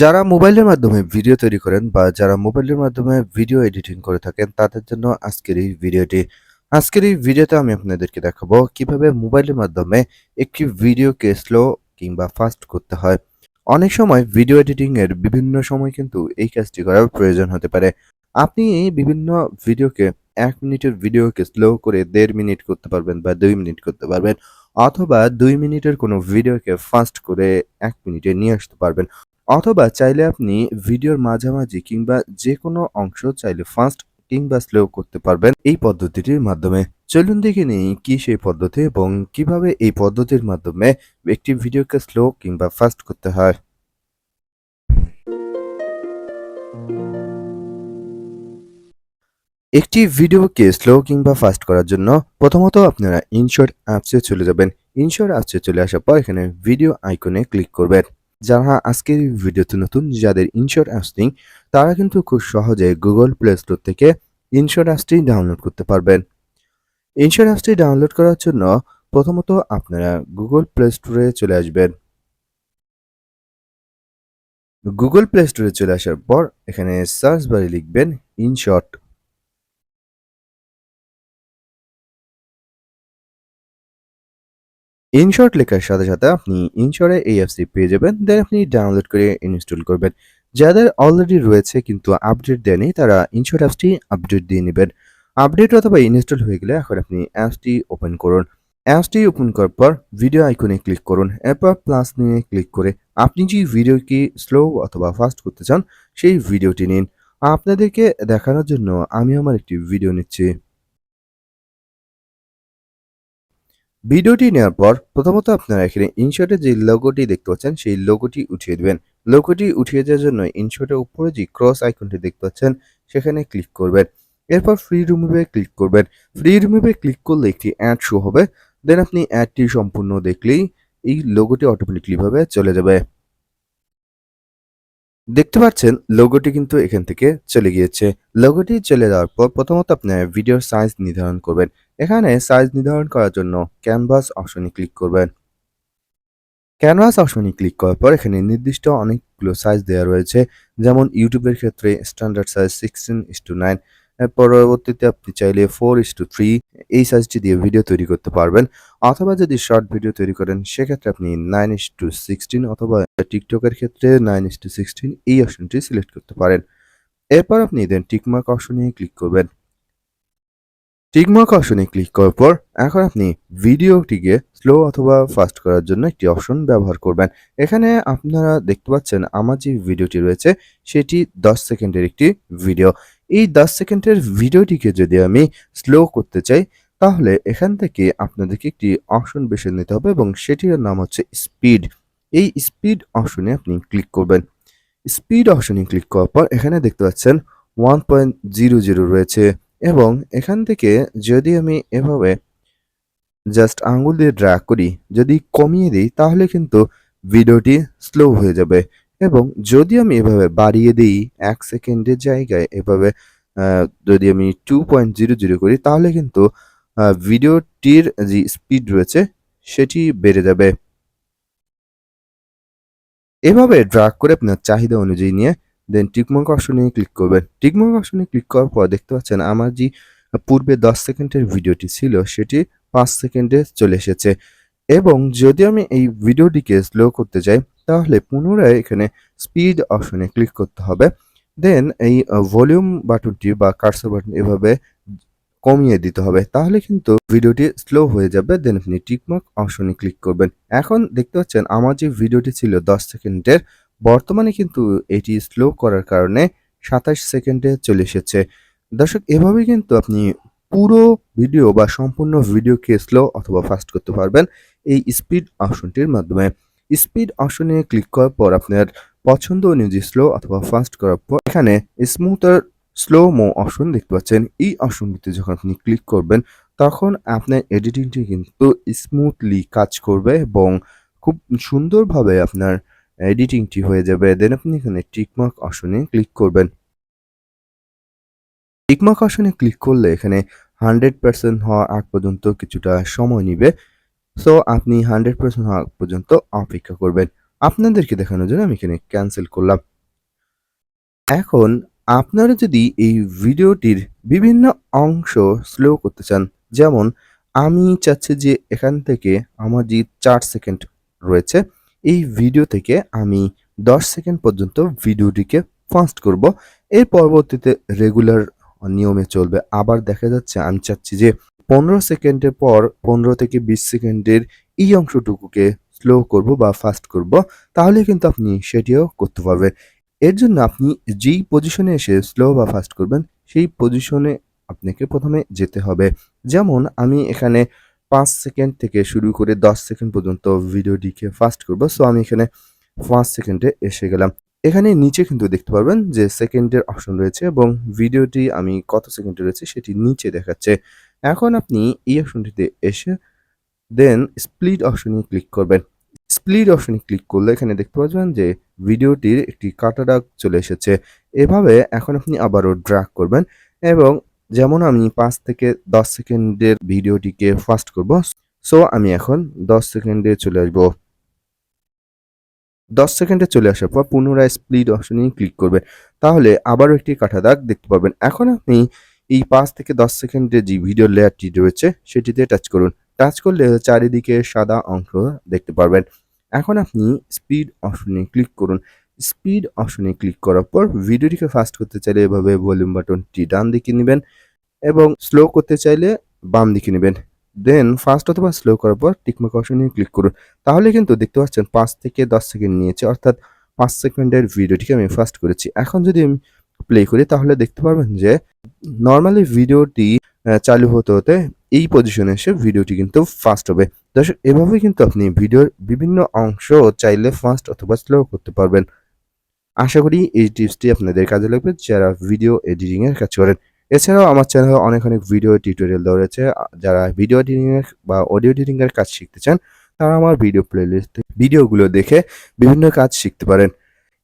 যারা মোবাইলের মাধ্যমে ভিডিও তৈরি করেন বা যারা মোবাইলের মাধ্যমে ভিডিও এডিটিং করে থাকেন, তাদের জন্য আজকের এই ভিডিওটি। আজকের এই ভিডিওতে আমি আপনাদেরকে দেখাবো কীভাবে মোবাইলের মাধ্যমে একটি ভিডিওকে স্লো কিংবা ফাস্ট করতে হয়। অনেক সময় ভিডিও এডিটিং এর বিভিন্ন সময় কিন্তু এই কাজটি করার প্রয়োজন হতে পারে। আপনি বিভিন্ন ভিডিওকে এক মিনিটের ভিডিওকে স্লো করে দেড় মিনিট করতে পারবেন বা দুই মিনিট করতে পারবেন, অথবা দুই মিনিটের কোনো ভিডিওকে ফাস্ট করে এক মিনিটে নিয়ে আসতে পারবেন। অথবা চাইলে আপনি ভিডিওর মাঝামাঝি কিংবা যে কোনো অংশ চাইলে ফাস্ট কিংবা স্লো করতে পারবেন এই পদ্ধতিটির মাধ্যমে। চলুন দেখে নিই কি সেই পদ্ধতি এবং কীভাবে এই পদ্ধতির মাধ্যমে একটি ভিডিওকে স্লো কিংবা ফাস্ট করতে হয়। একটি ভিডিওকে স্লো কিংবা ফাস্ট করার জন্য প্রথমত আপনারা ইনশর্ট অ্যাপসে চলে যাবেন। ইনশর্ট অ্যাপসে চলে আসার পর এখানে ভিডিও আইকনে ক্লিক করবেন। যারা আজকের ভিডিওতে নতুন, যাদের অ্যাপস নেই, তারা কিন্তু খুব সহজে গুগল প্লে স্টোর থেকে ইনশর্ট অ্যাপসটি ডাউনলোড করতে পারবেন। ইনশর্ট অ্যাপসটি ডাউনলোড করার জন্য প্রথমত আপনারা গুগল প্লে স্টোরে চলে আসবেন। গুগল প্লে স্টোরে চলে আসার পর এখানে সার্চ বারে লিখবেন ইনশর্ট ইনশর্ট লেখার সাথে সাথে আপনি ইনশর্টে এই অ্যাপসটি পেয়ে যাবেন দেন আপনি ডাউনলোড করে ইনস্টল করবেন। যাদের অলরেডি রয়েছে কিন্তু আপডেট দেয়নি, তারা ইনশর্ট অ্যাপসটি আপডেট দিয়ে নেবেন। আপডেট অথবা ইনস্টল হয়ে গেলে এখন আপনি অ্যাপসটি ওপেন করুন। অ্যাপসটি ওপেন করার পর ভিডিও আইকনে ক্লিক করুন। এরপর প্লাস নিয়ে ক্লিক করে আপনি যে ভিডিওটি স্লো অথবা ফাস্ট করতে চান, সেই ভিডিওটি নিন। আপনাদেরকে দেখানোর জন্য আমি আমার একটি ভিডিও নিচ্ছি। ভিডিওটি নেওয়ার পর প্রথমত আপনারা এখানে ইনশর্টের যে লোগোটি দেখতে পাচ্ছেন, সেই লোগোটি উঠিয়ে দেবেন। লোগোটি উঠিয়ে দেওয়ার জন্য ইনশর্টের উপরে যে ক্রস আইকনটি দেখতে পাচ্ছেন, সেখানে ক্লিক করবেন। এরপর ফ্রি রিমুভে ক্লিক করবেন। ফ্রি রিমুভে ক্লিক করলে একটি অ্যাড শো হবে। দেন আপনি অ্যাডটি সম্পূর্ণ দেখলেই এই লোগোটি অটোমেটিকলিভাবে চলে যাবে। দেখতে পাচ্ছেন লোগোটি কিন্তু এখান থেকে চলে গিয়েছে। লোগোটি চলে যাওয়ার পর প্রথমত আপনি ভিডিওর সাইজ নির্ধারণ করবেন। এখানে সাইজ নির্ধারণ করার জন্য ক্যানভাস অপশনে ক্লিক করবেন। ক্যানভাস অপশনে ক্লিক করার পর এখানে নির্দিষ্ট অনেকগুলো সাইজ দেওয়া রয়েছে। যেমন ইউটিউবের ক্ষেত্রে standard size sixteen is to nine পরবর্তীতে আপনি চাইলে ফোর ইস টু থ্রি এই সাইজটি দিয়ে ভিডিও তৈরি করতে পারবেন। অথবা যদি শর্ট ভিডিও তৈরি করেন, সেক্ষেত্রে আপনি নাইন ইস টু সিক্সটিন অথবা টিকটকের ক্ষেত্রে নাইন ইস টু সিক্সটিন এই অপশনটি সিলেক্ট করতে পারেন। এরপর আপনি দেন টিকমার্ক অপশনে ক্লিক করবেন। টিকমার্ক অপশনে ক্লিক করার পর এখন আপনি ভিডিওটিকে স্লো অথবা ফাস্ট করার জন্য একটি অপশন ব্যবহার করবেন। এখানে আপনারা দেখতে পাচ্ছেন আমার যে ভিডিওটি রয়েছে, সেটি দশ সেকেন্ডের একটি ভিডিও এই দশ সেকেন্ডের ভিডিওটিকে যদি আমি স্লো করতে চাই, তাহলে এখান থেকে আপনাদেরকে একটি অপশন বেছে নিতে হবে এবং সেটির নাম হচ্ছে স্পিড এই স্পিড অপশনে আপনি ক্লিক করবেন। স্পিড অপশনে ক্লিক করার পর এখানে দেখতে পাচ্ছেন ওয়ান পয়েন্ট জিরো জিরো রয়েছে এবং এখান থেকে যদি আমি এভাবে জাস্ট আঙ্গুল দিয়ে ড্র্যাগ করি, যদি কমিয়ে দিই, তাহলে কিন্তু ভিডিওটি স্লো হয়ে যাবে। এবং যদি আমি এভাবে বাড়িয়ে দিই এক সেকেন্ডের জায়গায়, এভাবে যদি আমি টু পয়েন্ট জিরো জিরো করি, তাহলে কিন্তু ভিডিওটির যে স্পিড রয়েছে, সেটি বেড়ে যাবে। এভাবে ড্রাগ করে আপনার চাহিদা অনুযায়ী নিয়ে দেন টিকমার্ক অপশনে ক্লিক করবেন। টিকমার্ক অপশনে ক্লিক করার পর দেখতে পাচ্ছেন আমার যে পূর্বে দশ সেকেন্ডের ভিডিওটি ছিল, সেটি পাঁচ সেকেন্ডে চলে এসেছে। এবং যদি আমি এই ভিডিওটিকে স্লো করতে চাই তাহলে পুনরায় এখানে স্পিড অপশনে ক্লিক করতে হবে। দেন এই ভলিউম বাটনটি বা কার্সর বাটন এভাবে কমিয়ে দিতে হবে। তাহলে কিন্তু ভিডিওটি স্লো হয়ে যাবে। দেন আপনি টিকমার্ক অপশনে ক্লিক করবেন। এখন দেখতে পাচ্ছেন, আমার যে ভিডিওটি ছিল দশ সেকেন্ডের, বর্তমানে কিন্তু এটি স্লো করার কারণে সাতাশ সেকেন্ডে চলে এসেছে। দর্শক এভাবে কিন্তু আপনি পুরো ভিডিও বা সম্পূর্ণ ভিডিওকে স্লো অথবা ফাস্ট করতে পারবেন এই স্পিড অপশনটির মাধ্যমে। স্পিড অপশনে ক্লিক করার পর আপনার পছন্দ অনুযায়ী স্লো অথবা ফাস্ট করার পর এখানে স্মুথার স্লো মো অপশন দেখতে পাচ্ছেন। এই অপশনটিতে যখন আপনি ক্লিক করবেন, তখন আপনার এডিটিংটি কিন্তু স্মুথলি কাজ করবে এবং খুব সুন্দরভাবে আপনার এডিটিংটি হয়ে যাবে। দেন আপনি এখানে টিকমার্ক অপশনে ক্লিক করবেন। টিকমার্ক অপশনে ক্লিক করলে এখানে হান্ড্রেড পার্সেন্ট হওয়া আগ পর্যন্ত কিছুটা সময় নিবে। সো আপনি হান্ড্রেড পার্সেন্ট হওয়া পর্যন্ত অপেক্ষা করবেন। আপনাদেরকে দেখানোর জন্য আমি এখানে ক্যান্সেল করলাম। এখন, আপনারা যদি এই ভিডিওটির বিভিন্ন অংশ স্লো করতে চান, যেমন আমি চাচ্ছি যে এখান থেকে আমার যে চার সেকেন্ড রয়েছে, এই ভিডিও থেকে আমি দশ সেকেন্ড পর্যন্ত ভিডিওটিকে ফাস্ট করব। এর পরবর্তীতে রেগুলার নিয়মে চলবে। আবার দেখা যাচ্ছে, আমি চাচ্ছি যে পনেরো সেকেন্ডের পর পনেরো থেকে বিশ সেকেন্ডের এই অংশটুকুকে স্লো করব বা ফাস্ট করব, তাহলে কিন্তু আপনি সেটিও করতে পারবেন। এর জন্য আপনি যেই পজিশনে এসে স্লো বা ফাস্ট করবেন, সেই পজিশনে আপনাকে প্রথমে যেতে হবে। যেমন আমি এখানে পাঁচ সেকেন্ড থেকে শুরু করে দশ সেকেন্ড পর্যন্ত ভিডিওটিকে ফাস্ট করব সো আমি এখানে পাঁচ সেকেন্ডে এসে গেলাম। এখানে নিচে কিন্তু দেখতে পারবেন যে সেকেন্ডের অপশন রয়েছে এবং ভিডিওটি আমি কত সেকেন্ডে রয়েছে সেটি নিচে দেখাচ্ছে। এখন আপনি এই অপশনটিতে এসে দেন স্প্লিট অপশনে ক্লিক করবেন। স্প্লিট অপশনে ক্লিক করলে এখানে দেখতে পাচ্ছেন যে ভিডিওটির একটি কাটা দাগ চলে এসেছে। এভাবে এখন আপনি আবারও ড্র্যাগ করবেন এবং যেমন আমি পাঁচ থেকে দশ সেকেন্ডের ভিডিওটিকে ফাস্ট করব সো আমি এখন দশ সেকেন্ডে চলে আসব। দশ সেকেন্ডে চলে আসার পর পুনরায় স্প্লিট অপশনে ক্লিক করবেন। তাহলে আবারও একটি কাটা দাগ দেখতে পাবেন। এখন আপনি এই পাঁচ থেকে দশ সেকেন্ডের যে ভিডিও লেয়ারটি রয়েছে, সেটিতে টাচ করুন। টাচ করলে চারিদিকে সাদা অংশ দেখতে পারবেন। এখন আপনি স্পিড অপশনে ক্লিক করুন। স্পিড অপশনে ক্লিক করার পর ভিডিওটিকে ফাস্ট করতে চাইলে এভাবে ভলিউম বাটনটি ডান দিকে নেবেন এবং স্লো করতে চাইলে বাম দিকে নেবেন। দেন ফাস্ট অথবা স্লো করার পর টিকমার্ক অপশনে ক্লিক করুন। তাহলে কিন্তু দেখতে পাচ্ছেন পাঁচ থেকে দশ সেকেন্ড নিয়েছে, অর্থাৎ পাঁচ সেকেন্ডের ভিডিওটিকে আমি ফাস্ট করেছি। এখন যদি আমি প্লে করি, তাহলে দেখতে পারবেন যে নর্মালি ভিডিওটি চালু হতে হতে এই পজিশনে এসে ভিডিওটি কিন্তু ফাস্ট হবে। দর্শক এভাবে কিন্তু আপনি ভিডিওর বিভিন্ন অংশ চাইলে ফাস্ট অথবা স্লো করতে পারবেন। আশা করি এই টিপসটি আপনাদের কাজে লাগবে, যারা ভিডিও এডিটিং এর কাজ করেন। এছাড়াও আমার চ্যানেলে অনেক অনেক ভিডিও টিউটোরিয়াল দেওয়া রয়েছে। যারা ভিডিও এডিটিং এর বা অডিও এডিটিং এর কাজ শিখতে চান, তারা আমার ভিডিও প্লেলিস্ট ভিডিওগুলো দেখে বিভিন্ন কাজ শিখতে পারেন।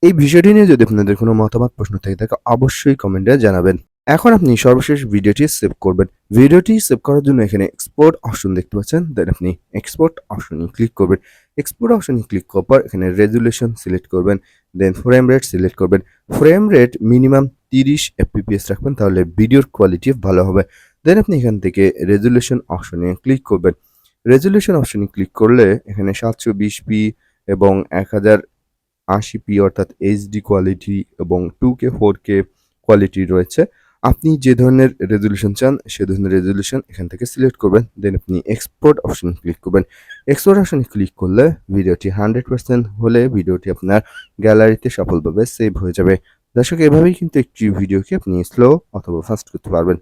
এই বিষয়টি নিয়ে যদি আপনাদের কোনো মতামত, প্রশ্ন থেকে থাকে অবশ্যই কমেন্টে জানাবেন। এখন আপনি সর্বশেষ ভিডিওটি সেভ করবেন। ভিডিওটি সেভ করার জন্য এখানে এক্সপোর্ট অপশন দেখতে পাচ্ছেন। দেন আপনি এক্সপোর্ট অপশনে ক্লিক করবেন। এক্সপোর্ট অপশনে ক্লিক করার পর এখানে রেজুলেশন সিলেক্ট করবেন। দেন ফ্রেম রেট সিলেক্ট করবেন। ফ্রেম রেট মিনিমাম তিরিশ এফপিপিএস রাখবেন, তাহলে ভিডিওর কোয়ালিটি ভালো হবে। দেন আপনি এখান থেকে রেজুলেশন অপশনে ক্লিক করবেন। রেজুলেশন অপশনে ক্লিক করলে এখানে সাতশো বিশ পি এবং এক হাজার আশি পি অর্থাৎ এইচডি কোয়ালিটি এবং two K four K quality রয়েছে। আপনি যে ধরনের রেজলিউশন চান, সে ধরনের রেজলিউশন এখান থেকে সিলেক্ট করবেন দেন আপনি এক্সপোর্ট অপশনে ক্লিক করবেন। এক্সপোর্ট অপশনে ক্লিক করলে ভিডিওটি হান্ড্রেড পার্সেন্ট হলে ভিডিওটি আপনার গ্যালারিতে সফলভাবে সেভ হয়ে যাবে। দর্শক, এভাবেই কিন্তু একটি ভিডিওকে আপনি স্লো অথবা ফাস্ট করতে পারবেন।